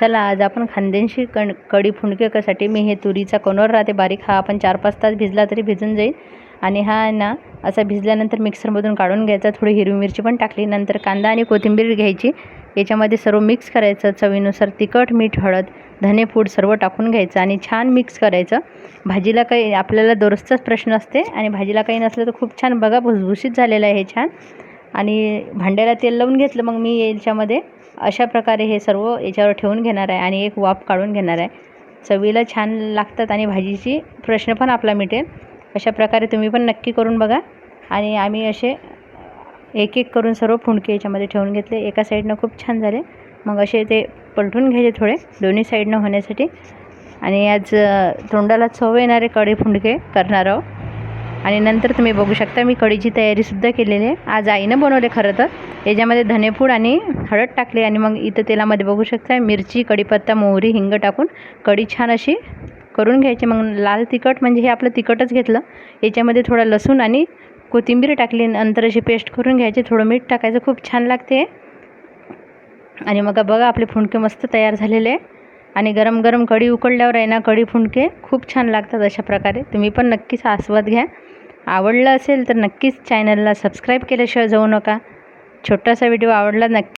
चला आज आपण खांद्यांशी कण कढी फुंडकेसाठी मी हे तुरीचा कणोर राहते बारीक हा आपण चार पाच तास भिजला तरी भिजून जाईल. आणि हा ना असा भिजल्यानंतर मिक्सरमधून काढून घ्यायचा थोडी हिरवी मिरची पण टाकली नंतर कांदा आणि कोथिंबीर घ्यायची. याच्यामध्ये सर्व मिक्स करायचं चवीनुसार तिखट मीठ हळद धनेपूड सर्व टाकून घ्यायचं आणि छान मिक्स करायचं. भाजीला काही आपल्याला दररोजचाच प्रश्न असते आणि भाजीला काही नसलं तर खूप छान बघा भुसभुशीत झालेलं आहे हे छान. आणि भांड्याला तेल लावून घेतलं मग मी याच्यामध्ये अशा प्रकारे हे सर्व याच्यावर ठेवून घेणार आहे आणि एक वाफ काढून घेणार आहे. चवीला छान लागतात आणि भाजीची प्रश्न पण आपला मिटेल. अशा प्रकारे तुम्ही पण नक्की करून बघा. आणि आम्ही असे एक एक करून सर्व फुंडके याच्यामध्ये ठेवून घेतले. एका साईडनं खूप छान झाले. मग असे ते पलटून घ्यायचे थोडे दोन्ही साईडनं होण्यासाठी. आणि आज तोंडाला चव येणारे कढी फुंडके करणार आहोत. आणि नंतर तुम्ही बघू शकता मी कढीची तयारीसुद्धा केलेली आहे. आज आईनं बनवले खरं तर. याच्यामध्ये धनेपूड आणि हळद टाकली आणि मग इथं तेलामध्ये बघू शकता मिरची कढीपत्ता मोहरी हिंग टाकून कढी छान अशी करून घ्यायची. मग लाल तिखट म्हणजे हे आपलं तिखटच घेतलं. याच्यामध्ये थोडं लसूण आणि कोथिंबीर टाकली नंतर अशी पेस्ट करून घ्यायची. थोडं मीठ टाकायचं खूप छान लागते. आणि मग बघा आपले फुंडके मस्त तयार झालेले आहे. आणि गरम गरम कढी उकळल्यावर आहे ना कढी फुंडके खूप छान लागतात अशा प्रकारे. तुम्ही पण नक्कीच आस्वाद घ्या. आवडलं असेल तर नक्कीच चॅनलला सबस्क्राईब केल्याशिवाय जाऊ नका. छोटासा व्हिडिओ आवडला नक्की